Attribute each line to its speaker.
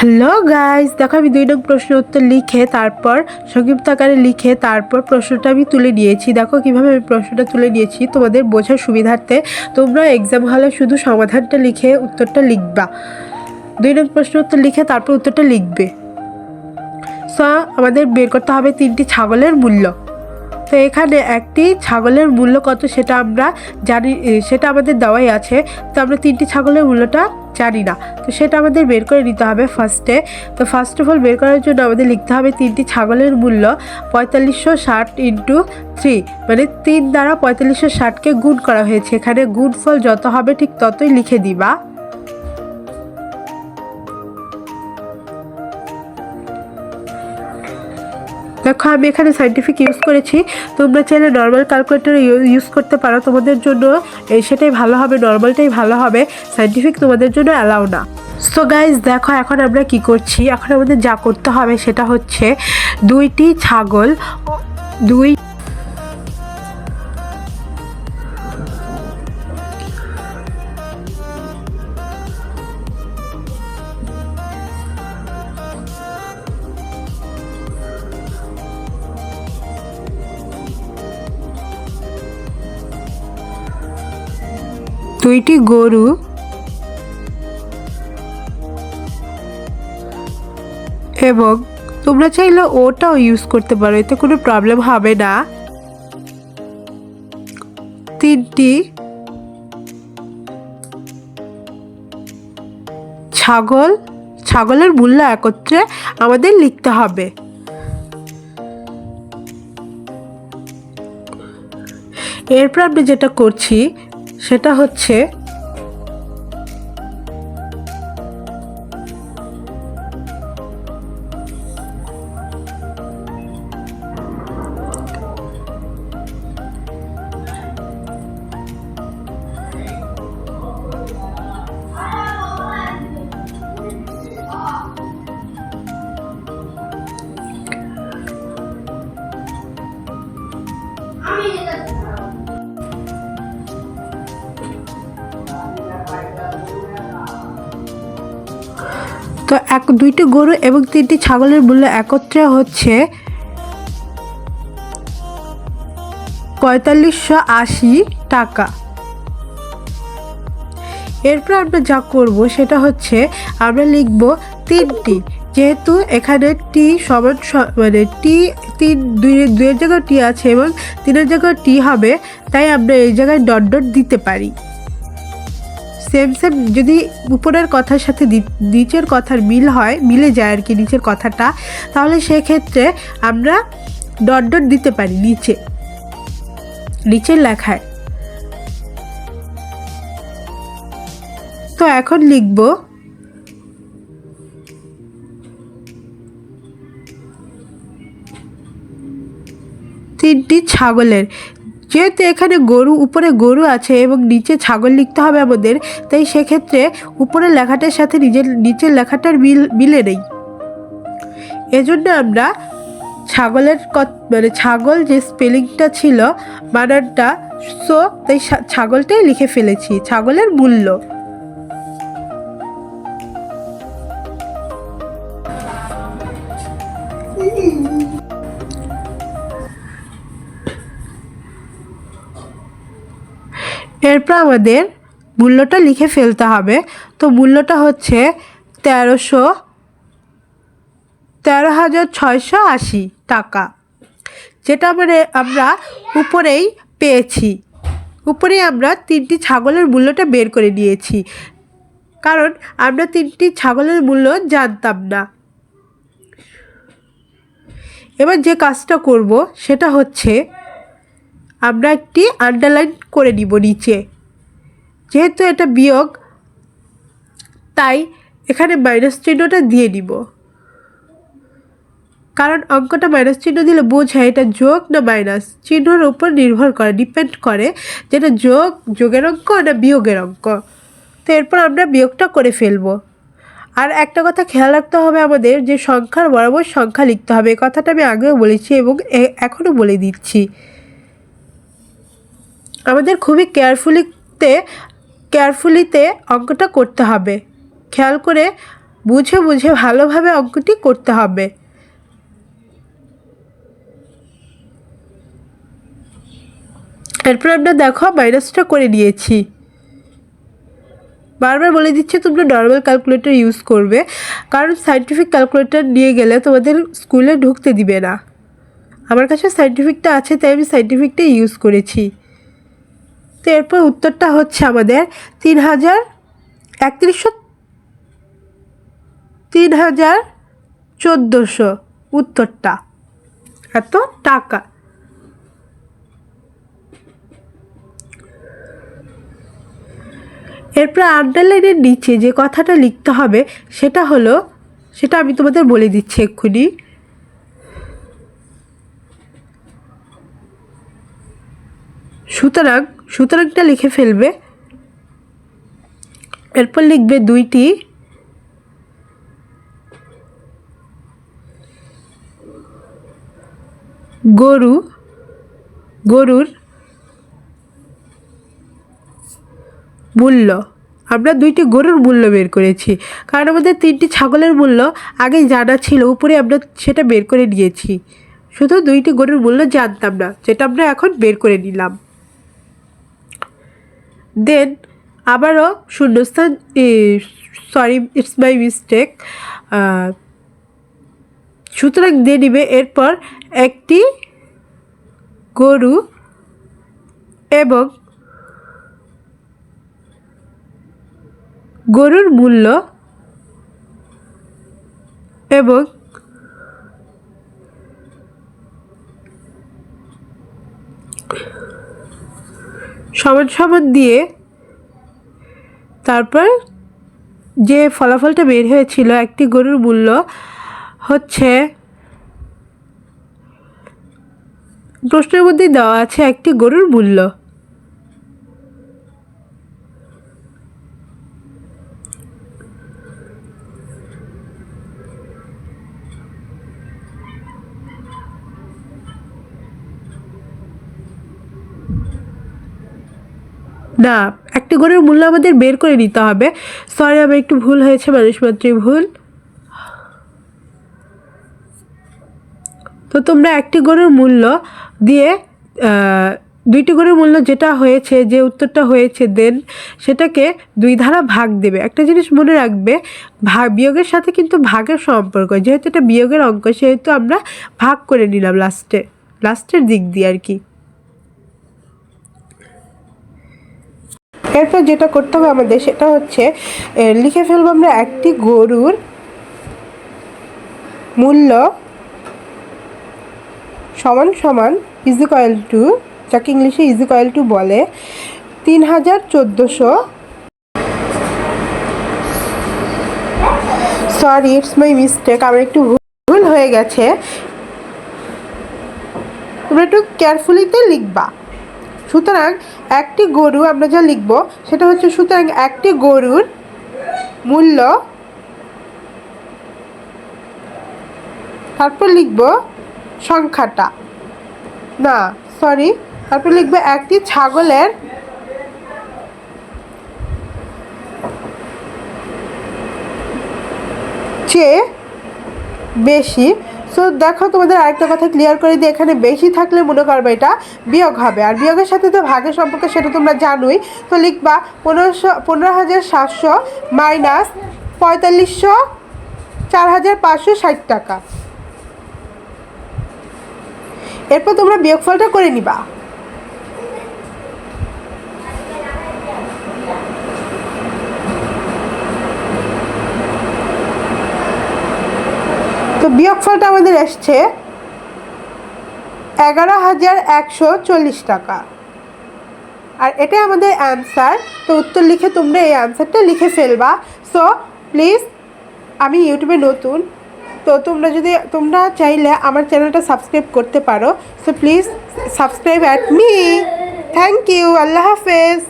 Speaker 1: Hello guys দেখো, আমি দুই নং প্রশ্ন উত্তর লিখে তারপর, সংক্ষিপ্ত আকারে লিখে তারপর প্রশ্নটা আমি তুলে নিয়েছি। দেখো, কীভাবে আমি প্রশ্নটা তুলে নিয়েছি, তোমাদের বোঝার সুবিধার্থে তোমরা এক্সাম হলে শুধু সমাধানটা লিখে উত্তরটা লিখবা। দুই নং প্রশ্ন উত্তর লিখে তারপর উত্তরটা লিখবে। সো আমাদের বের করতে হবে তিনটি ছাগলের মূল্য। তো এখানে একটি ছাগলের মূল্য কত সেটা আমরা জানি সেটা আমাদের দেওয়াই আছে। তো আমরা তিনটি ছাগলের মূল্যটা জানি না। তো সেটা আমাদের বের করে নিতে হবে ফার্স্টে তো ফার্স্ট অফ অল বের করার জন্য আমাদের লিখতে হবে তিনটি ছাগলের মূল্য পঁয়তাল্লিশশো ষাট ইন্টু থ্রি মানে তিন দ্বারা পঁয়তাল্লিশশো ষাটকে গুণ করা হয়েছে। এখানে গুণফল যত হবে ঠিক ততই লিখে দিবা। দেখো, আমি এখানে সাইন্টিফিক ইউজ করেছি। তোমরা চাইলে নর্মাল ক্যালকুলেটর ইউজ করতে পারো। তোমাদের জন্য এই সেটাই ভালো হবে নর্মালটাই ভালো হবে। সাইন্টিফিক তোমাদের জন্য অ্যালাউ না। সো গাইজ দেখো, এখন আমরা কি করছি? এখন আমাদের যা করতে হবে সেটা হচ্ছে দুইটি ছাগল দুই দুইটি গরু। এবং তোমরা চাইলে ওটাও ইউজ করতে পারো, এতে কোনো প্রবলেম হবে না। তিনটি ছাগল। ছাগলের মূল্য একত্রে আমাদের লিখতে হবে। এরপর আমরা যেটা করছি সেটা হচ্ছে তো এক, দুইটি গরু এবং তিনটি ছাগলের মূল্য একত্রে হচ্ছে পঁয়তাল্লিশশো আশি টাকা। এরপর আমরা যা করব সেটা হচ্ছে আমরা লিখব তিনটি। যেহেতু এখানে টি সমান মানে টি তিন, দুই, দুইয়ের জায়গায় টি আছে এবং তিনের জায়গায় টি হবে, তাই আমরা এই জায়গায় ডট ডট দিতে পারি। সেম সেম, যদি উপরের কথার সাথে নিচের কথার মিল হয়, মিলে যায় আর কি নিচের কথাটা, তাহলে সেক্ষেত্রে আমরা ডট ডট দিতে পারি নিচে, নিচের লেখায়। তো এখন লিখব, তিনটি ছাগলের যেহেতু এখানে গরু, উপরে গরু আছে এবং নিচে ছাগল লিখতে হবে আমাদের, তাই সেক্ষেত্রে উপরে লেখাটার সাথে নিজের, নিচের লেখাটার মিল, মিলে নেই। এজন্য আমরা ছাগলের মানে ছাগল যে স্পেলিংটা ছিল বানানটা সো, তাই ছাগলটাই লিখে ফেলেছি, ছাগলের মূল্য। এরপর আমাদের মূল্যটা লিখে ফেলতে হবে। তো মূল্যটা হচ্ছে তেরোশো, তেরো হাজার ছয়শো আশি টাকা, যেটা মানে আমরা উপরেই পেয়েছি। উপরেই আমরা তিনটি ছাগলের মূল্যটা বের করে নিয়েছি। কারণ আমরা তিনটি ছাগলের মূল্য জানতাম না। এবার যে কাজটা করব, সেটা হচ্ছে আমরা একটি আন্ডারলাইন করে নিব নিচে। যেহেতু এটা বিয়োগ, তাই এখানে মাইনাস চিহ্নটা দিয়ে নিব। কারণ অঙ্কটা মাইনাস চিহ্ন দিলে বোঝায় এটা যোগ না মাইনাস চিহ্নর উপর নির্ভর করে ডিপেন্ড করে যেটা যোগ, যোগের অঙ্ক না বিয়োগের অঙ্ক। তো এরপর আমরা বিয়োগটা করে ফেলব। আর একটা কথা খেয়াল রাখতে হবে আমাদের যে সংখ্যার বরাবর সংখ্যা লিখতে হবে। কথাটা আমি আগেও বলেছি এবং এখনও বলে দিচ্ছি। আমাদের খুবই কেয়ারফুলিতে কেয়ারফুলিতে অঙ্কটা করতে হবে। খেয়াল করে বুঝে বুঝে ভালোভাবে অঙ্কটি করতে হবে। এরপর আমরা দেখো মাইনাসটা করে নিয়েছি। বারবার বলে দিচ্ছে, তোমরা নর্মাল ক্যালকুলেটর ইউজ করবে। কারণ সাইন্টিফিক ক্যালকুলেটর নিয়ে গেলে তোমাদের স্কুলে ঢুকতে দিবে না। আমার কাছে সাইন্টিফিকটা আছে, তাই আমি সাইন্টিফিকটা ইউজ করেছি। তো এরপর উত্তরটা হচ্ছে আমাদের তিন হাজার একত্রিশশো তিন হাজার চোদ্দোশো উত্তরটা। এত টাকা। এরপর আন্ডারলাইনের নিচে যে কথাটা লিখতে হবে সেটা হলো, সেটা আমি তোমাদের বলে দিচ্ছি এক্ষুনি। সুতরাং সুতরাংটা লিখে ফেলবে। এরপর লিখবে দুইটি। গরু, গরুর মূল্য। আমরা দুইটি গরুর মূল্য বের করেছি। কারণ আমাদের তিনটি ছাগলের মূল্য আগেই জানা ছিল, উপরে আমরা সেটা বের করে নিয়েছি। শুধু দুইটি গরুর মূল্য জানতাম না, যেটা আমরা এখন বের করে নিলাম। দেন আবারও শূন্যস্থান সরি ইটস মাই মিস্টেক সুতরাং দিয়ে নিবে। এরপর একটি গরু এবং গরুর মূল্য এবং সমান সমান দিয়ে তারপর যে ফলাফলটা বের হয়েছিল, একটি গরুর মূল্য হচ্ছে প্রশ্নের মধ্যে দেওয়া আছে একটি গরুর মূল্য। না, একটি গরুর মূল্য আমাদের বের করে নিতে হবে। সরি আমার একটু ভুল হয়েছে মানুষ মাত্রই ভুল। তো তোমরা একটি গরুর মূল্য দিয়ে দুইটি গরুর মূল্য যেটা হয়েছে, যে উত্তরটা হয়েছে দেন সেটাকে দুই ধারা ভাগ দেবে। একটা জিনিস মনে রাখবে ভাগ বিয়োগের সাথে কিন্তু ভাগের সম্পর্ক। যেহেতু এটা বিয়োগের অঙ্ক, সেহেতু আমরা ভাগ করে নিলাম লাস্টে লাস্টের দিক দিয়ে আর কি। এরপর যেটা করতে হবে আমাদের সেটা হচ্ছে লিখে ফেলব আমরা একটি গরুর মূল্য সমান সমান ইজিকয়েল টু যাকে ইংলিশে ইজিকয়েল টু বলে, তিন হাজার চোদ্দোশো। সরি ইটস মাই মিস্টেক আমার একটু ভুল হয়ে গেছে। তোমরা একটু কেয়ারফুলিতে লিখবা। সুতরাং একটি গরু আমরা যা লিখব, সেটা হচ্ছে সুতরাং একটি গরুর মূল্য তারপর লিখব সংখ্যাটা। না সরি তারপর লিখব একটি ছাগলের চেয়ে বেশি। সো দেখো, তোমাদের আরেকটা কথা ক্লিয়ার করে দিই, এখানে বেশি থাকলে মনে করবে এটা বিয়োগ হবে। আর বিয়োগের সাথে তো ভাগের সম্পর্কে, সেটা তোমরা জানোই। তো লিখবা পনেরোশো, পনেরো হাজার সাতশো মাইনাস পঁয়তাল্লিশশো চার হাজার পাঁচশো ষাট টাকা। এরপর তোমরা বিয়োগফলটা করে নিবা। বিয়োগফলটা আমাদের এসছে এগারো হাজার একশো চল্লিশ টাকা। আর এটাই আমাদের অ্যান্সার তো উত্তর লিখে তোমরা এই অ্যান্সারটা লিখে ফেলবা। সো প্লিজ আমি ইউটিউবে নতুন। তো তোমরা যদি, তোমরা চাইলে আমার চ্যানেলটা সাবস্ক্রাইব করতে পারো। So please subscribe at me thank you আল্লাহ হাফেজ।